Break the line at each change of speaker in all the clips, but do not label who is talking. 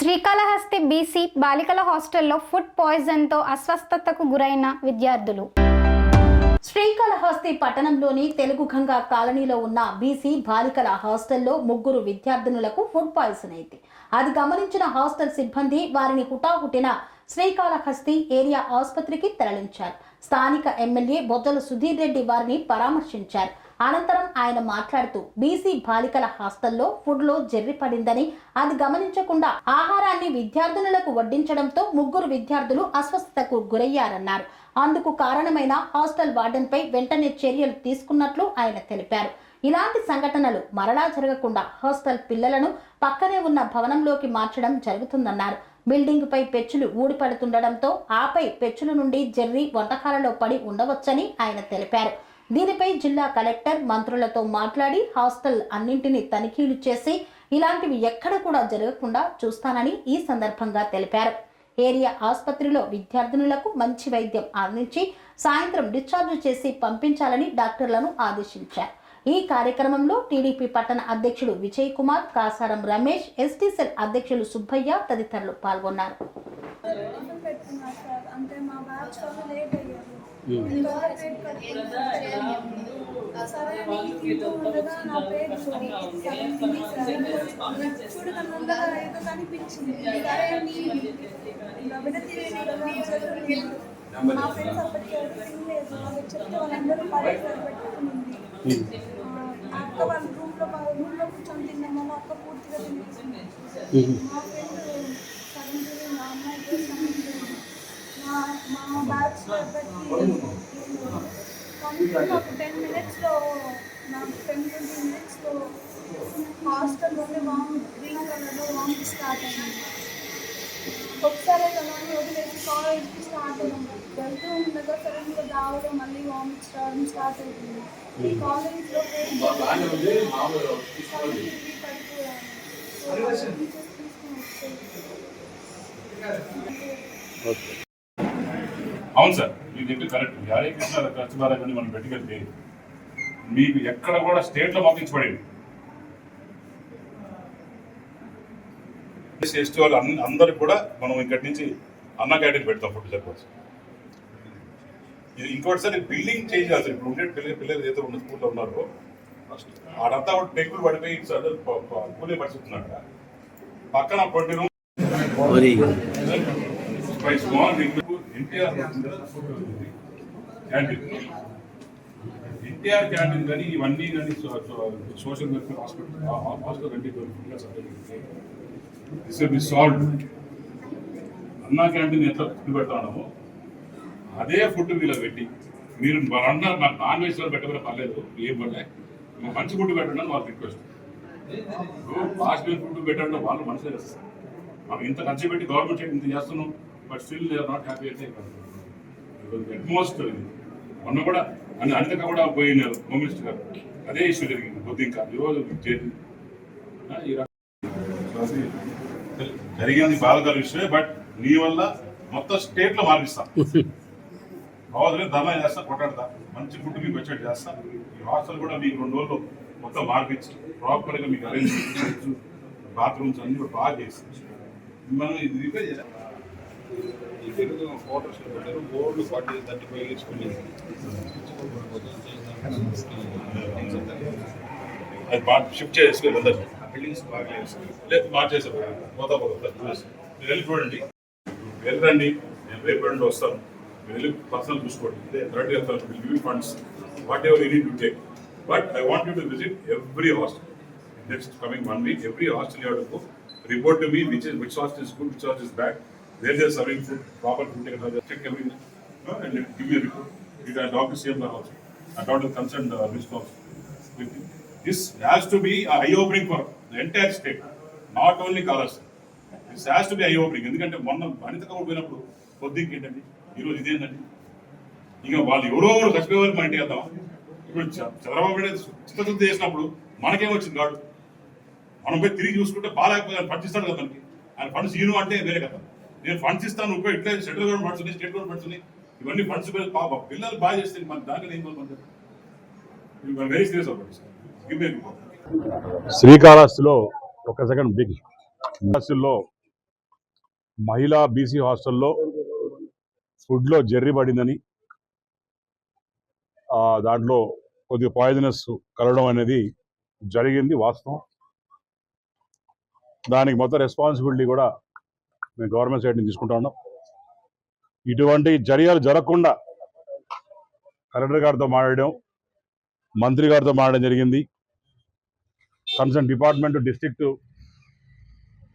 Srikalahasti BC బాలికల హాస్టల్లో food పాయిజన్తో అస్వస్థతకు గురైన విద్యార్థులు.
శ్రీకాళహస్తి పట్టణంలోని తెలుగు గంగా కాలనీలో ఉన్న బీసీ బాలికల హాస్టల్లో ముగ్గురు విద్యార్థినులకు ఫుడ్ పాయిజన్ అయింది. అది గమనించిన హాస్టల్ సిబ్బంది వారిని హుటాహుటిన శ్రీకాళహస్తి ఏరియా ఆసుపత్రికి తరలించారు. స్థానిక ఎమ్మెల్యే బొజ్జల సుధీర్ రెడ్డి వారిని పరామర్శించారు. అనంతరం ఆయన మాట్లాడుతూ బీసీ బాలికల హాస్టల్లో ఫుడ్లో జర్రి పడిందని అది గమనించకుండా ఆహారాన్ని విద్యార్థినులకు వడ్డించడంతో ముగ్గురు విద్యార్థులు అస్వస్థతకు గురయ్యారన్నారు. అందుకు కారణమైన హాస్టల్ వార్డెన్పై వెంటనే చర్యలు తీసుకున్నట్లు ఆయన తెలిపారు. ఇలాంటి సంఘటనలు మరలా జరగకుండా హాస్టల్ పిల్లలను పక్కనే ఉన్న భవనంలోకి మార్చడం జరుగుతుందన్నారు. బిల్డింగ్ పై పెచ్చులు ఊడిపడుతుండటంతో ఆపై పెచ్చుల నుండి జెర్రీ వంటకాలలో పడి ఉండవచ్చని ఆయన తెలిపారు. దీనిపై జిల్లా కలెక్టర్ మంత్రులతో మాట్లాడి హాస్టల్ అన్నింటినీ తనిఖీలు చేసి ఇలాంటివి ఎక్కడ కూడా జరగకుండా చూస్తానని ఈ సందర్భంగా తెలిపారు. ఏరియా ఆసుపత్రిలో విద్యార్థినులకు మంచి వైద్యం అందించి సాయంత్రం డిశ్చార్జ్ చేసి పంపించాలని డాక్టర్లను ఆదేశించారు. ఈ కార్యక్రమంలో టీడీపీ పట్టణ అధ్యక్షుడు Vijay Kumar Kasaram Ramesh S T cell అధ్యక్షులు సుబ్బయ్య తదితరులు పాల్గొన్నారు.
కనిపించింది సరే అని ఇలా విడతీయని కదా మా ఫ్రెండ్స్ అప్పటికి ఎవరు తినలేదు వాళ్ళకి చెప్తే వాళ్ళందరూ పడేసారు అక్క వాళ్ళ రూమ్లో రూమ్లో కూర్చొని తిన్నాము మా అక్క పూర్తిగా తినేసింది మా ఫ్రెండ్ సగం తిరిగి మా అమ్మాయికి సగం తిరిగి మా మా బ్యాచ్ బట్టి కనీసం ఒక టెన్ మినిట్స్లో నాకు టెన్ ట్వంటీ మినిట్స్లో హాస్టల్లోనే వామ్ గ్రీన్ కలర్లో వామ్ స్టార్ట్ అయింది ఒకసారి కదా అని వదిలేసి కాలేజ్కి స్టార్ట్ అయ్యాం వెళ్తూ ఉండగా సడన్గా రావడం మళ్ళీ వామిట్ రావడం స్టార్ట్ అవుతుంది ఈ కాలేజ్లో పడిపోయాను
అవును సార్ మీరు చెప్పి కరెక్ట్. యాడే కృష్ణ ఖర్చు భారాన్ని మనం పెట్టుకెళ్తే మీకు ఎక్కడ కూడా స్టేట్లో ఇచ్చిపడేది ఎస్టీ వాళ్ళు అందరికి కూడా మనం ఇక్కడి నుంచి అన్న క్యాంటీన్ పెడతాం ఫుడ్ సరిపోవచ్చు ఇది ఇంకోటి సార్ బిల్డింగ్ చేంజ్ చేయాలి సార్. ఇప్పుడు ఉండే పిల్లలు పిల్లలు ఏదో ఉన్న స్కూల్లో ఉన్నారో ఆడంతా ఒక టెంకులు పడిపోయి సార్ కూలే పరిస్థితున్నాడు పక్కన twenty room NTR canteen NTR canteen కానీ ఇవన్నీ కానీ సోషల్ వెల్ఫేర్ హాస్పిటల్ హాస్పిటల్ కంటే this be solve Anna canteen ఎట్లా ఫుడ్ పెడతామో అదే ఫుడ్ వీళ్ళ పెట్టి మీరు అన్నారు నాకు నాన్ వెజ్ పెట్టకపోతే పర్లేదు ఏం పడలే మా మంచి ఫుడ్ పెట్టండి అని వాళ్ళకి రిక్వెస్ట్. హాస్పిటల్ ఫుడ్ పెట్టండి వాళ్ళు మనసులో చేస్తారు మనం ఇంత ఖర్చు పెట్టి గవర్నమెంట్ ఇంత చేస్తున్నాం. But still they are not happy అయితే అట్మోస్ట్ మొన్న కూడా అన్ని అనితక కూడా పోయినారు హోమ్ మినిస్టర్ గారు అదే ఇష్యూ జరిగింది కొద్ది ఇంకా ఈరోజు ఈ జరిగింది బాధకర విషయమే బట్ నీ వల్ల మొత్తం స్టేట్లో మార్పిస్తా కావాలి ధర్నా చేస్తా కొట్టాడతా మంచి ఫుడ్ మీకు వచ్చేట్టు చేస్తా. ఈ హాస్టల్ కూడా మీకు రెండు రోజులు మొత్తం మార్పించి ప్రాపర్గా మీకు అరేంజ్ బాత్రూమ్స్ అన్ని కూడా బాగా చేసి. మిమ్మల్ని ఇది రిపేర్ చేయాలి
ఫోటోస్ పెట్టారు board forty thirty five years
అది షిఫ్ట్ చేసుకోవాలి అందరు
బిల్డింగ్స్ బాగా లేవు సార్
లేదు మార్చేసారు పోతా పోతా మీరు వెళ్ళి చూడండి. వెళ్ళండి నేను రేపు రెండు వస్తాను. మీరు వెళ్ళి పర్సనల్ చూసుకోండి. Thirty will funds whatever you need to take but I want you to visit every hostel next coming one week every hostel you report to me which is which hostel is good which hostel is bad where they serving food proper food check every and give me report it I doctor CM garu also I talked to the concerned uh, minister also. This has to be a eye opening for the entire state, not only. This has to be eye opening, ఎందుకంటే మొన్న అనిత కౌడ్ పోయినప్పుడు పొద్దుకి ఏంటండి ఈరోజు ఇదేంటండి ఇక వాళ్ళు ఎవరో ఎవరు చచ్చిపోయే మన ఇంటికి వెళ్దాం ఇప్పుడు చంద్రబాబు నాయుడు చిత్తశుద్ధి చేసినప్పుడు మనకేం వచ్చింది కాదు మనం పోయి తిరిగి చూసుకుంటే బాగాలేకపోతే పట్టిస్తాడు కదా మనకి. ఆయన ఫండ్స్ ఇను అంటే వేరే కదా. నేను ఫండ్స్ ఇస్తాను ఉపయోగ ఇట్లా సెంట్రల్ గవర్నమెంట్ ఫండ్స్ ఉన్నాయి స్టేట్ గవర్నమెంట్ ఫండ్స్ ఉన్నాయి. ఇవన్నీ ఫండ్స్ పాప పిల్లలు బాగా చేస్తే మన దాంట్లో ఏం మనం వెరీ సీరియస్ అవ్వండి
శ్రీకాళహస్తిలో ఒక సెకండ్ బిగ్ హాస్టల్లో
మహిళా బీసీ హాస్టల్లో ఫుడ్లో జర్రి పడిందని దాంట్లో కొద్దిగా పాయిజనస్ కలవడం అనేది జరిగింది వాస్తవం. దానికి మొత్తం రెస్పాన్సిబిలిటీ కూడా మేము గవర్నమెంట్ సైడ్ నుంచి తీసుకుంటా ఉన్నాం. ఇటువంటి చర్యలు జరగకుండా కలెక్టర్ గారితో మాట్లాడడం మంత్రి గారితో మాట్లాడడం జరిగింది. కన్సర్న్ డిపార్ట్మెంట్ డిస్ట్రిక్ట్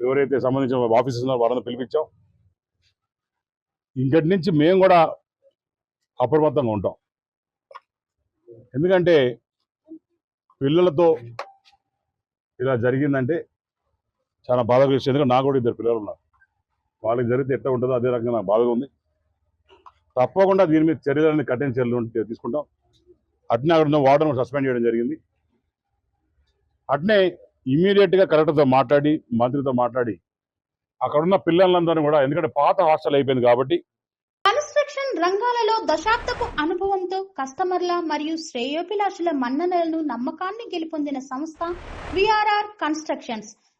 ఎవరైతే సంబంధించిన ఆఫీసర్స్ ఉన్నారో వాళ్ళని పిలిపించాం. ఇంకటి నుంచి మేము కూడా అప్రమత్తంగా ఉంటాం. ఎందుకంటే పిల్లలతో ఇలా జరిగిందంటే చాలా బాధ విషయం ఎందుకంటే నాకు కూడా ఇద్దరు పిల్లలు ఉన్నారు. వాళ్ళకి జరిగితే ఎట్లా ఉంటుందో అదే రకంగా నాకు బాధగా ఉంది. తప్పకుండా దీని మీద చర్యలన్నీ కఠిన చర్యలు తీసుకుంటాం. అట్నే అక్కడ ఉన్న వార్డన్ సస్పెండ్ చేయడం జరిగింది. అట్నే ఇమీడియట్గా కలెక్టర్తో మాట్లాడి మంత్రితో మాట్లాడి అక్కడ ఉన్న పిల్లలందరినీ కూడా ఎందుకంటే పాత హాస్టల్ అయిపోయింది కాబట్టి
కన్స్ట్రక్షన్ రంగాలలో దశాబ్దపు అనుభవంతో కస్టమర్ల మరియు శ్రేయోభిలాషుల మన్ననలను నమ్మకాన్ని గెలుపొందిన సంస్థ VRR constructions.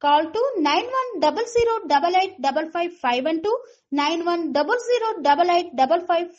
Call to 91008855 and to 91008855